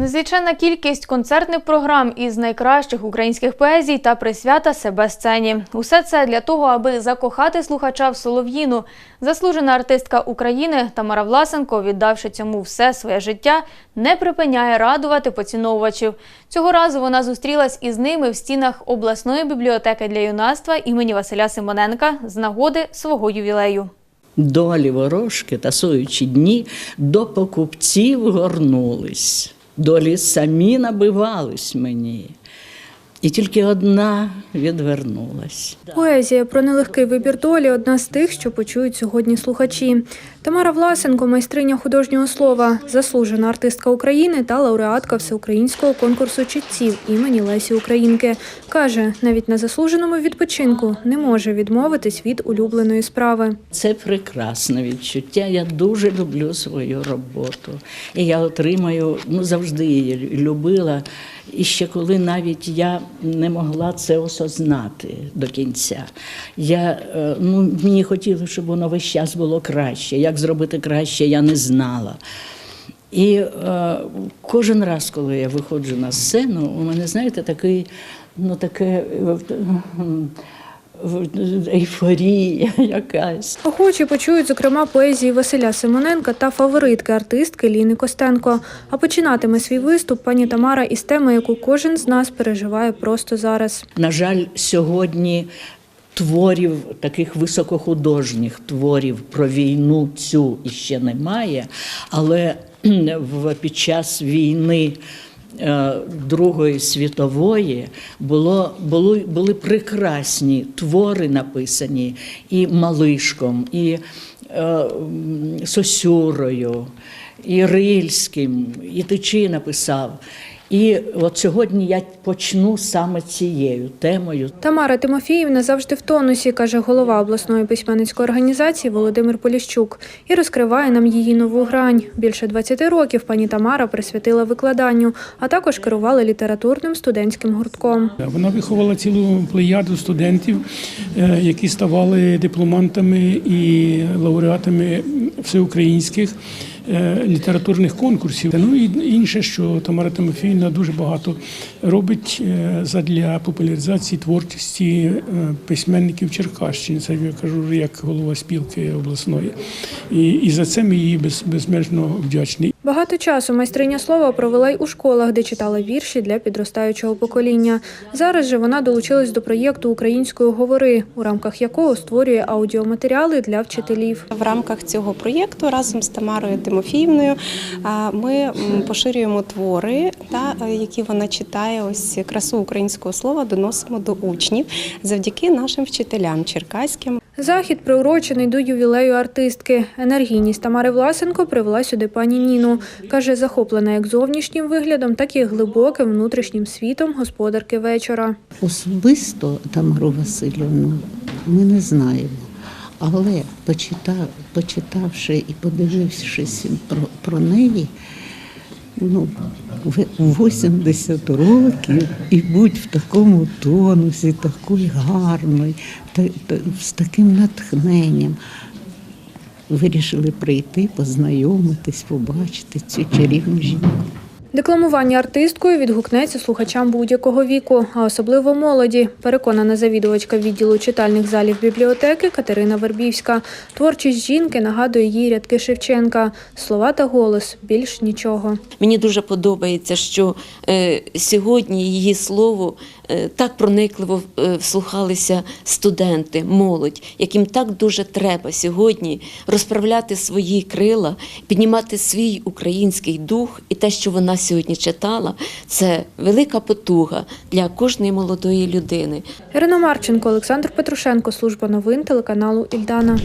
Незвичайна кількість концертних програм із найкращих українських поезій та присвята себе сцені. Усе це для того, аби закохати слухача в Солов'їну. Заслужена артистка України Тамара Власенко, віддавши цьому все своє життя, не припиняє радувати поціновувачів. Цього разу вона зустрілась із ними в стінах обласної бібліотеки для юнацтва імені Василя Симоненка з нагоди свого ювілею. Долі ворожки, тасуючи дні, до покупців горнулись. Долі самі набивались мені. І тільки одна відвернулась. Поезія про нелегкий вибір долі одна з тих, що почують сьогодні слухачі. Тамара Власенко, майстриня художнього слова, заслужена артистка України та лауреатка всеукраїнського конкурсу читців імені Лесі Українки. Каже, навіть на заслуженому відпочинку не може відмовитись від улюбленої справи. Це прекрасне відчуття. Я дуже люблю свою роботу. І я отримаю, ну завжди її любила. І ще коли навіть я не могла це осознати до кінця. Я, е, ну, мені хотілося, щоб воно весь час було краще. Як зробити краще, я не знала. І е, кожен раз, коли я виходжу на сцену, у мене, знаєте, такий, ну таке е, ейфорія якась. Охочі почують, зокрема, поезії Василя Симоненка та фаворитки артистки Ліни Костенко. А починатиме свій виступ пані Тамара із теми, яку кожен з нас переживає просто зараз. На жаль, сьогодні творів, таких високохудожніх творів про війну цю іще немає, але під час війни. е, Другої світової було, було, були прекрасні твори написані і Малишком, і е, Сосюрою, і Рильським, і Тичи написав. І от сьогодні я почну саме цією темою. Тамара Тимофіївна завжди в тонусі, каже голова обласної письменницької організації Володимир Поліщук, і розкриває нам її нову грань. Більше 20 років пані Тамара присвятила викладанню, а також керувала літературним студентським гуртком. Вона виховала цілу плеяду студентів, е, які ставали дипломантами і лауреатами всеукраїнських літературних конкурсів. Ну і інше, що Тамара Тимофіївна дуже багато робить е, задля популяризації творчості е, письменників Черкащини. Це я кажу як голова спілки обласної. І, і за це ми її без, безмежно вдячні. Багато часу майстриня слова провела й у школах, де читала вірші для підростаючого покоління. Зараз же вона долучилась до проєкту Української говори, у рамках якого створює аудіоматеріали для вчителів. В рамках цього проєкту разом з Тамарою Тимофіївною ми поширюємо твори, та, е, які вона читає. Ось красу українського слова доносимо до учнів завдяки нашим вчителям черкаським. Захід приурочений до ювілею артистки. Енергійність Тамари Власенко привела сюди пані Ніну. Каже, захоплена як зовнішнім виглядом, так і глибоким внутрішнім світом господарки вечора. Особисто Тамару Васильівну ми не знаємо. Але почитав, почитавши і подивившись про, про неї, ну, 80 років і будь в такому тонусі, такої гарної, та, та, з таким натхненням. Вирішили прийти, познайомитись, побачити цю чарівну жінку. Декламування артисткою відгукнеться слухачам будь-якого віку, а особливо молоді, переконана завідувачка відділу читальних залів бібліотеки Катерина Вербівська. Творчість жінки нагадує їй рядки Шевченка. Слова та голос більш нічого. Мені дуже подобається, що е, сьогодні її слово е, так проникливо е, вслухалися студенти, молодь, яким так дуже треба сьогодні розправляти свої крила, піднімати свій український дух, і те, що вона сьогодні читала, це велика потуга для кожної молодої людини. Ірина Марченко, Олександр Петрушенко, служба новин телеканалу Ільдана.